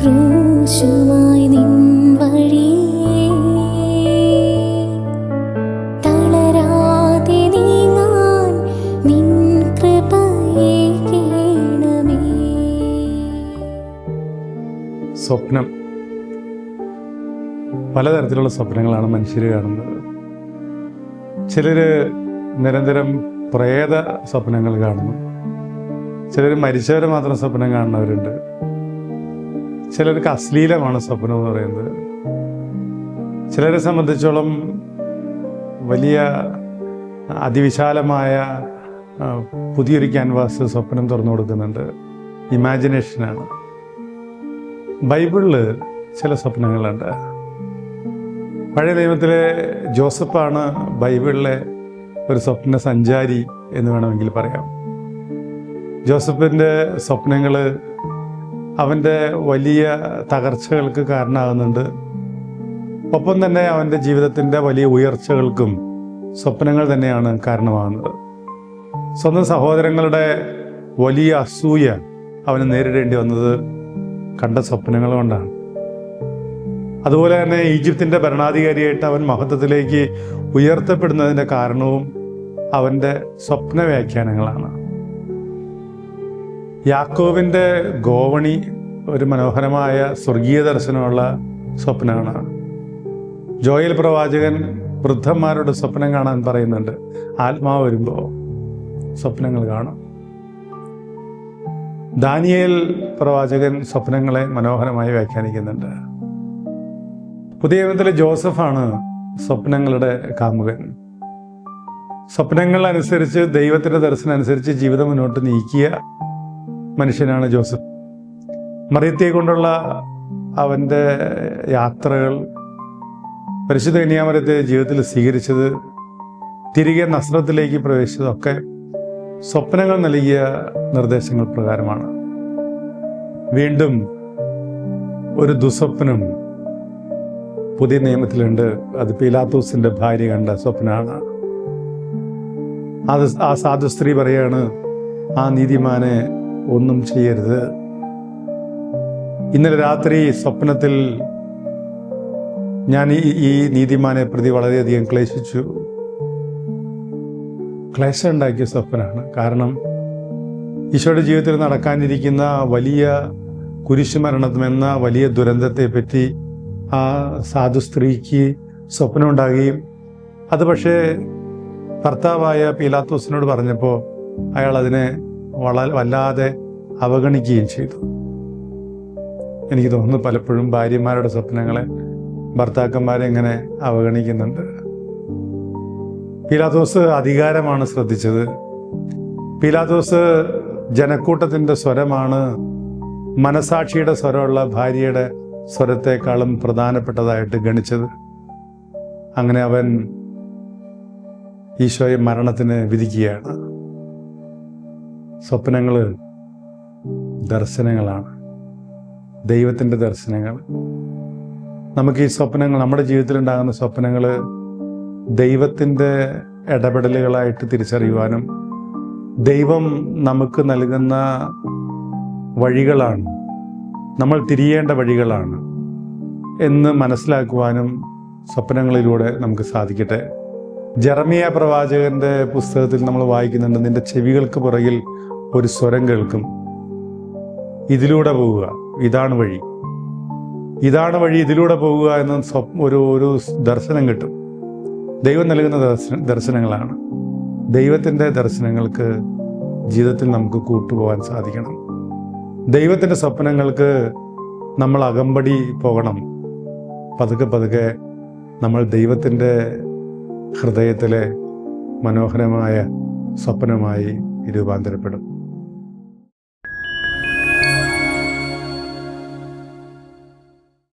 ക്രൂശുമായി നിൻ വഴിയേ തളരാതെ നീങ്ങാൻ നിൻ കൃപയെ കേണമേ. സ്വപ്നം പലതരത്തിലുള്ള സ്വപ്നങ്ങളാണ് മനുഷ്യർ കാണുന്നത്. ചിലർ നിരന്തരം പ്രേത സ്വപ്നങ്ങൾ കാണുന്നു. ചിലർ മരിച്ചവരെ മാത്രം സ്വപ്നം കാണുന്നവരുണ്ട്. ചിലർക്ക് അശ്ലീലമാണ് സ്വപ്നം എന്ന് പറയുന്നത്. ചിലരെ സംബന്ധിച്ചോളം വലിയ അതിവിശാലമായ പുതിയൊരു ക്യാൻവാസ് സ്വപ്നം തുറന്നു കൊടുക്കുന്നുണ്ട്. ഇമാജിനേഷനാണ്. ബൈബിളിൽ ചില സ്വപ്നങ്ങളുണ്ട്. പഴയ നിയമത്തിലെ ജോസഫാണ് ബൈബിളിലെ ഒരു സ്വപ്ന സഞ്ചാരി എന്ന് വേണമെങ്കിൽ പറയാം. ജോസഫിന്റെ സ്വപ്നങ്ങൾ അവന്റെ വലിയ തകർച്ചകൾക്ക് കാരണമാകുന്നുണ്ട്. ഒപ്പം തന്നെ അവന്റെ ജീവിതത്തിന്റെ വലിയ ഉയർച്ചകൾക്കും സ്വപ്നങ്ങൾ തന്നെയാണ് കാരണമാകുന്നത്. സ്വന്തം സഹോദരങ്ങളുടെ വലിയ അസൂയ അവന് നേരിടേണ്ടി വന്നത് കണ്ട സ്വപ്നങ്ങൾ കൊണ്ടാണ്. അതുപോലെ തന്നെ ഈജിപ്തിന്റെ ഭരണാധികാരിയായിട്ട് അവൻ മഹത്വത്തിലേക്ക് ഉയർത്തപ്പെടുന്നതിന്റെ കാരണവും അവന്റെ സ്വപ്ന വ്യാഖ്യാനങ്ങളാണ്. യാക്കോവിന്റെ ഗോവണി ഒരു മനോഹരമായ സ്വർഗീയ ദർശനമുള്ള സ്വപ്നമാണ്. ജോയൽ പ്രവാചകൻ വൃദ്ധന്മാരോട് സ്വപ്നം കാണാൻ പറയുന്നുണ്ട് ആത്മാവ് വരുമ്പോൾ സ്വപ്നങ്ങൾ കാണും. ദാനിയേൽ പ്രവാചകൻ സ്വപ്നങ്ങളെ മനോഹരമായി വ്യാഖ്യാനിക്കുന്നുണ്ട്. പുതിയ നിയമത്തിലെ ജോസഫാണ് സ്വപ്നങ്ങളുടെ കാമുകൻ. സ്വപ്നങ്ങൾ അനുസരിച്ച് ദൈവത്തിന്റെ ദർശനം അനുസരിച്ച് ജീവിതം മുന്നോട്ട് നീക്കിയ മനുഷ്യനാണ് ജോസഫ്. മറിയത്തെ കൊണ്ടുള്ള അവന്റെ യാത്രകൾ പരിശുദ്ധ കന്യാമരത്തെ ജീവിതത്തിൽ സ്വീകരിച്ചത് തിരികെ നസ്രത്തിലേക്ക് പ്രവേശിച്ചതൊക്കെ സ്വപ്നങ്ങൾ നൽകിയ നിർദ്ദേശങ്ങൾ പ്രകാരമാണ്. വീണ്ടും ഒരു ദുസ്വപ്നം പുതിയ നിയമത്തിലുണ്ട്. അത് പീലാത്തോസിന്റെ ഭാര്യ കണ്ട സ്വപ്നമാണ് അത് ആ സാധു സ്ത്രീ പറയാണ് ആ നീതിമാനെ ഒന്നും ചെയ്യരുത്. ഇന്നലെ രാത്രി സ്വപ്നത്തിൽ ഞാൻ ഈ ഈ നീതിമാനെ പ്രതി വളരെയധികം ക്ലേശിച്ചു. ക്ലേശം ഉണ്ടാക്കിയ സ്വപ്നമാണ് കാരണം ഈശോയുടെ ജീവിതത്തിൽ നടക്കാനിരിക്കുന്ന വലിയ കുരിശുമരണമെന്ന വലിയ ദുരന്തത്തെ പറ്റി ആ സാധു സ്ത്രീക്ക് സ്വപ്നം ഉണ്ടാകുകയും അത് പക്ഷേ ഭർത്താവായ പീലാത്തോസിനോട് പറഞ്ഞപ്പോൾ അയാൾ അതിനെ വള വല്ലാതെ അവഗണിക്കുകയും ചെയ്തു. എനിക്ക് തോന്നുന്നു പലപ്പോഴും ഭാര്യമാരുടെ സ്വപ്നങ്ങളെ ഭർത്താക്കന്മാരെ എങ്ങനെ അവഗണിക്കുന്നുണ്ട്. പീലാത്തോസ് അധികാരമാണ് ശ്രദ്ധിച്ചത്. പീലാത്തോസ് ജനക്കൂട്ടത്തിന്റെ സ്വരമാണ് മനസാക്ഷിയുടെ സ്വരമുള്ള ഭാര്യയുടെ സ്വരത്തെക്കാളും പ്രധാനപ്പെട്ടതായിട്ട് ഗണിച്ചത്. അങ്ങനെ അവൻ ഈശോയെ മരണത്തിന് വിധിക്കുകയാണ്. സ്വപ്നങ്ങൾ ദർശനങ്ങളാണ്. ദൈവത്തിന്റെ ദർശനങ്ങൾ നമുക്ക് ഈ സ്വപ്നങ്ങൾ നമ്മുടെ ജീവിതത്തിൽ ഉണ്ടാകുന്ന സ്വപ്നങ്ങൾ ദൈവത്തിന്റെ ഇടപെടലുകളായിട്ട് തിരിച്ചറിയുവാനും ദൈവം നമുക്ക് നൽകുന്ന വഴികളാണ് നമ്മൾ തിരിയേണ്ട വഴികളാണ് എന്ന് മനസ്സിലാക്കുവാനും സ്വപ്നങ്ങളിലൂടെ നമുക്ക് സാധിക്കട്ടെ. ജർമിയ പ്രവാചകന്റെ പുസ്തകത്തിൽ നമ്മൾ വായിക്കുന്നുണ്ട് നിന്റെ ചെവികൾക്ക് പുറകിൽ ഒരു സ്വരം കേൾക്കും. ഇതിലൂടെ പോവുക. ഇതാണ് വഴി. ഇതാണ് വഴി ഇതിലൂടെ പോവുക എന്ന് ഒരു ഒരു ദർശനം കിട്ടും. ദൈവം നൽകുന്ന ദർശന ദർശനങ്ങളാണ്. ദൈവത്തിന്റെ ദർശനങ്ങൾക്ക് ജീവിതത്തിൽ നമുക്ക് കൂട്ടുപോകാൻ സാധിക്കണം. ദൈവത്തിന്റെ സ്വപ്നങ്ങൾക്ക് നമ്മൾ അകമ്പടി പോകണം. പതുക്കെ പതുക്കെ നമ്മൾ ദൈവത്തിന്റെ ഹൃദയത്തിലെ മനോഹരമായ സ്വപ്നമായി രൂപാന്തരപ്പെടും.